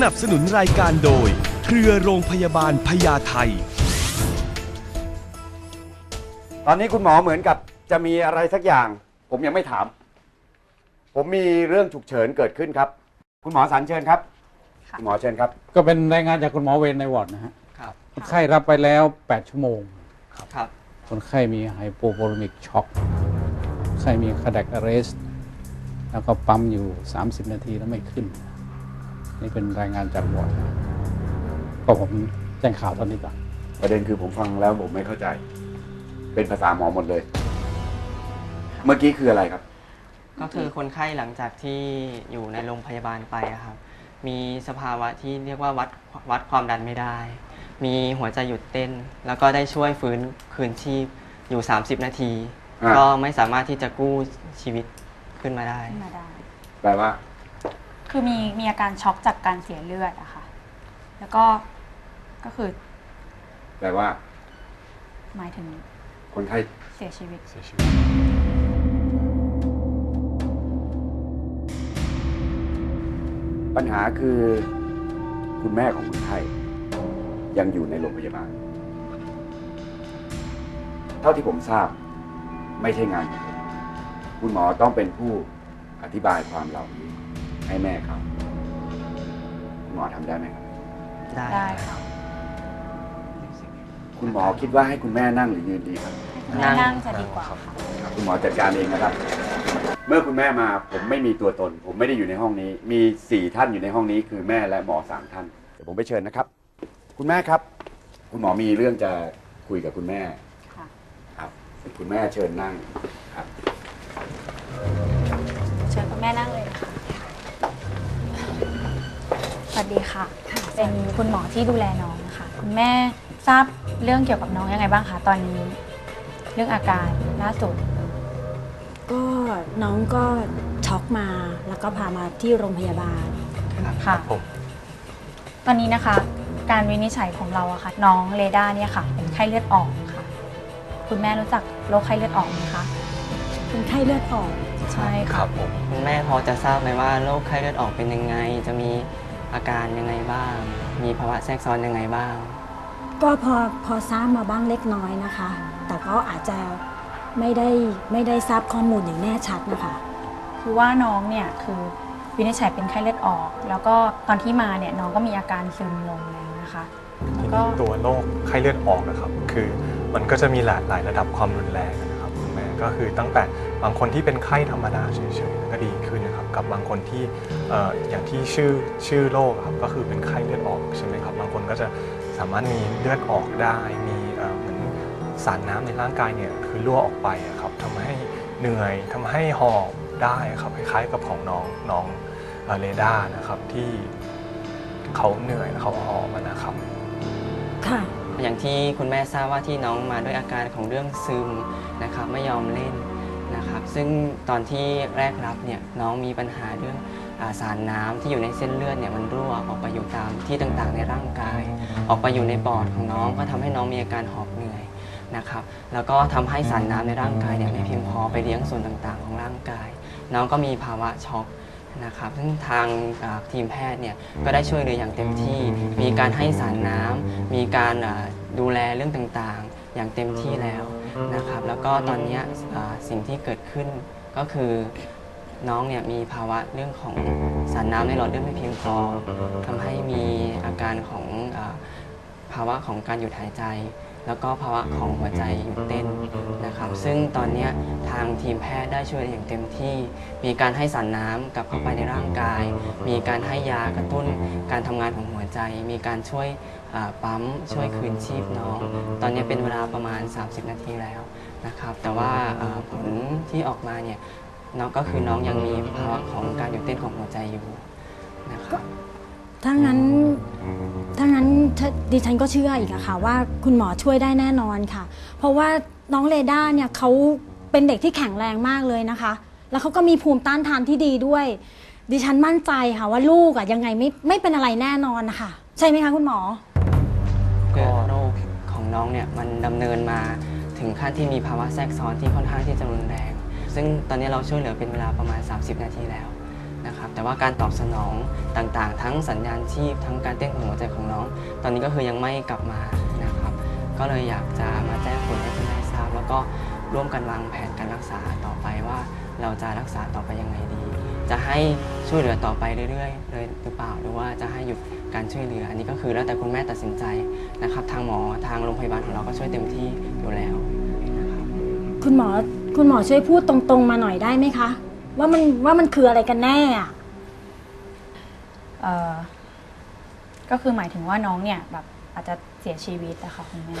นับสนุนรายการโดย เครือโรงพยาบาลพญาไทตอนนี้คุณหมอเหมือนกับจะมีอะไรสักอย่าง ผมยังไม่ถาม ผมมีเรื่องฉุกเฉินเกิดขึ้นครับ คุณหมอสันเชิญครับค่ะคุณหมอเชิญครับ ก็เป็นรายงานจากคุณหมอเวรในวอร์ดนะฮะครับคนไข้รับไปแล้ว 8 ชั่วโมง ครับ คนไข้มีไฮโปโวลมิกช็อกคนไข้มีคาร์ด a ก a เรส แล้วก็ปั๊มอยู่ 30 นาทีแล้วไม่ขึ้น นี่เป็นรายงานจากวอร์ดนะก็ผมแจ้งข่าวตอนนี้ก่อนประเด็นคือผมฟังแล้วผมไม่เข้าใจ เป็นภาษาหมอหมดเลย เมื่อกี้คืออะไรครับ ก็คือคนไข้หลังจากที่อยู่ในโรงพยาบาลไปอะครับ มีสภาวะที่เรียกว่าวัดวัดความดันไม่ได้ มีหัวใจหยุดเต้น แล้วก็ได้ช่วยฟื้นคืนชีพอยู่ 30 นาที อ่า ก็ไม่สามารถที่จะกู้ชีวิตขึ้นมาได้ขึ้นมาได้ แปลว่า คือมีมีอาการช็อกจากการเสียเลือดอะค่ะ แล้วก็ก็คือแปลว่าหมายถึงคนไข้เสียชีวิต ปัญหาคือคุณแม่ของคนไข้ยังอยู่ในโรงพยาบาล เท่าที่ผมทราบไม่ใช่งานของผมคุณหมอต้องเป็นผู้อธิบายความเหล่านี้ ให้แม่เขาคุณหมอทำได้ไหมครับได้ได้ค่ะคุณหมอคิดว่าให้คุณแม่นั่งหรือยืนดีครับให้คุณแม่นั่งจะดีกว่าค่ะคุณหมอจัดการเองนะครับ เมื่อคุณแม่มาผมไม่มีตัวตน ผมไม่ได้อยู่ในห้องนี้ มีสี่ท่านอยู่ในห้องนี้ คือแม่และหมอสามท่านเดี๋ยวผมไปเชิญนะครับ คุณแม่ครับ คุณหมอมีเรื่องจะคุยกับคุณแม่ ค่ะ ครับคุณแม่เชิญนั่งครับ เชิญคุณแม่นั่งเลย วัสดีค่ะ เป็นคุณหมอที่ดูแลน้องนะคะคุณแม่ทราบเรื่องเกี่ยวกับน้องยังไงบ้างคะตอนนี้ เรื่องอาการล่าสุด ก็น้องก็ช็อกมาแล้วก็พามาที่โรงพยาบาล ค่ะตอนนี้นะคะ การวินิจฉัยของเราอะค่ะ น้องเรดาเนี่ยค่ะ เป็นไข้เลือดออกค่ะ คุณแม่รู้จักโรคไข้เลือดออกไหมคะเป็นไข้เลือดออก ใช่ค่ะคุณแม่พอจะทราบไหมว่าโรคไข้เลือดออกเป็นยังไง จะมี อาการยังไงบ้าง มีภาวะแทรกซ้อนยังไงบ้าง ก็พอพอทราบมาบ้างเล็กน้อยนะคะ แต่ก็อาจจะไม่ได้ไม่ได้ทราบข้อมูลอย่างแน่ชัดนะคะ คือว่าน้องเนี่ยคือวินิจฉัยเป็นไข้เลือดออก แล้วก็ตอนที่มาเนี่ยน้องก็มีอาการซึมลงแล้วนะคะทีก็นี้ตัวโรคไข้เลือดออกนะครับ คือมันก็จะมีหลายหลายระดับความรุนแรงนะครับคุณแม่ก็คือตั้งแต่บางคนที่เป็นไข้ธรรมดาเฉยๆแล้วก็ดีขึ้นนะครับ กับบางคนที่เอ่ออย่างที่ชื่อชื่อโรคอะครับก็คือเป็นไข้เลือดออกใช่ไหมครับบางคนก็จะสามารถมีเลือดออกได้มีเอ่อเหมือนสารน้ำในร่างกายเนี่ยคือรั่วออกไปอะครับทำให้เหนื่อยทำให้หอบได้ครับคล้ายๆกับของน้องน้องเอ่อเรดาร์นะครับที่เขาเหนื่อยแล้วเขาหอบอะนะครับค่ะอย่างที่คุณแม่ทราบว่าที่น้องมาด้วยอาการของเรื่องซึมนะครับไม่ยอมเล่น นะครับ ซึ่งตอนที่แรกรับเนี่ยน้องมีปัญหาเรื่องอาสารน้ำที่อยู่ในเส้นเลือดเนี่ยมันรั่วออกไปอยู่ตามที่ต่างๆ ในร่างกาย ออกไปอยู่ในปอดของน้องก็ทำให้น้องมีอาการหอบเหนื่อยนะครับแล้วก็ทำให้สารน้ำในร่างกายเนี่ยไม่เพียงพอไปเลี้ยงส่วนต่างๆ ของร่างกาย น้องก็มีภาวะช็อกนะครับซึ่งทางอ่าทีมแพทย์เนี่ยก็ได้ช่วยเหลืออย่างเต็มที่ มีการให้สารน้ำมีการอ่าดูแลเรื่องต่างๆ อย่างเต็มที่แล้ว นะครับ แล้วก็ตอนเนี้ยอ่าสิ่งที่เกิดขึ้นก็คือน้องเนี่ยมีภาวะเรื่องของสารน้ำในหลอดเลือดไม่เพียงพอทำให้มีอาการของอาภาวะของการหยุดหายใจ แล้วก็ภาวะของหัวใจหยุดเต้นนะครับ ซึ่งตอนเนี้ย ทางทีมแพทย์ได้ช่วยอย่างเต็มที่ มีการให้สารน้ำกลับเข้าไปในร่างกาย มีการให้ยากระตุ้นการทำงานของหัวใจ มีการช่วยอ่าปั๊มช่วยคืนชีพน้อง ตอนนี้เป็นเวลาประมาณ 30 นาทีแล้วนะครับแต่ว่าอ่าผลที่ออกมาเนี่ยน้องก็คือน้องยังมีภาวะของการหยุดเต้นของหัวใจอยู่นะครับถ้างั้นถ้างั้นถ้าดิฉันก็เชื่ออีกอะค่ะว่าคุณหมอช่วยได้แน่นอนค่ะ เพราะว่าน้องเรด้าเนี่ยเขา เป็นเด็กที่แข็งแรงมากเลยนะคะ แล้วเขาก็มีภูมิต้านทานที่ดีด้วย ดิฉันมั่นใจค่ะว่าลูกอะยังไงไม่ไม่เป็นอะไรแน่นอนนะคะใช่ไหมคะคุณหมอกิดโรคของน้องเนี่ยมันดำเนินมาถึงขั้นที่มีภาวะแทรกซ้อนที่ค่อนข้างที่จะรุนแรง ซึ่งตอนนี้เราช่วยเหลือเป็นเวลาประมาณ 30 นาทีแล้วนะครับแต่ว่าการตอบสนองต่างๆ ทั้งสัญญาณชีพทั้งการเต้นของหัวใจของน้อง ตอนนี้ก็คือยังไม่กลับมานะครับ ก็เลยอยากจะมาแจ้งผลให้คุณแม่ทราบ แล้วก็ ร่วมกันวางแผนการรักษาต่อไปว่าเราจะรักษาต่อไปยังไงดี จะให้ช่วยเหลือต่อไปเรื่อยๆเลยหรือเปล่าหรือว่าจะให้หยุดการช่วยเหลือ อันนี้ก็คือแล้วแต่คุณแม่ตัดสินใจนะครับ ทางหมอทางโรงพยาบาลของเราก็ช่วยเต็มที่อยู่แล้วนะครับคุณหมอคุณหมอช่วยพูดตรงๆมาหน่อยได้ไหมคะ ว่ามันว่ามันคืออะไรกันแน่อะเอ่อก็คือหมายถึงว่าน้องเนี่ยแบบอาจจะเสียชีวิตอะค่ะคุณแม่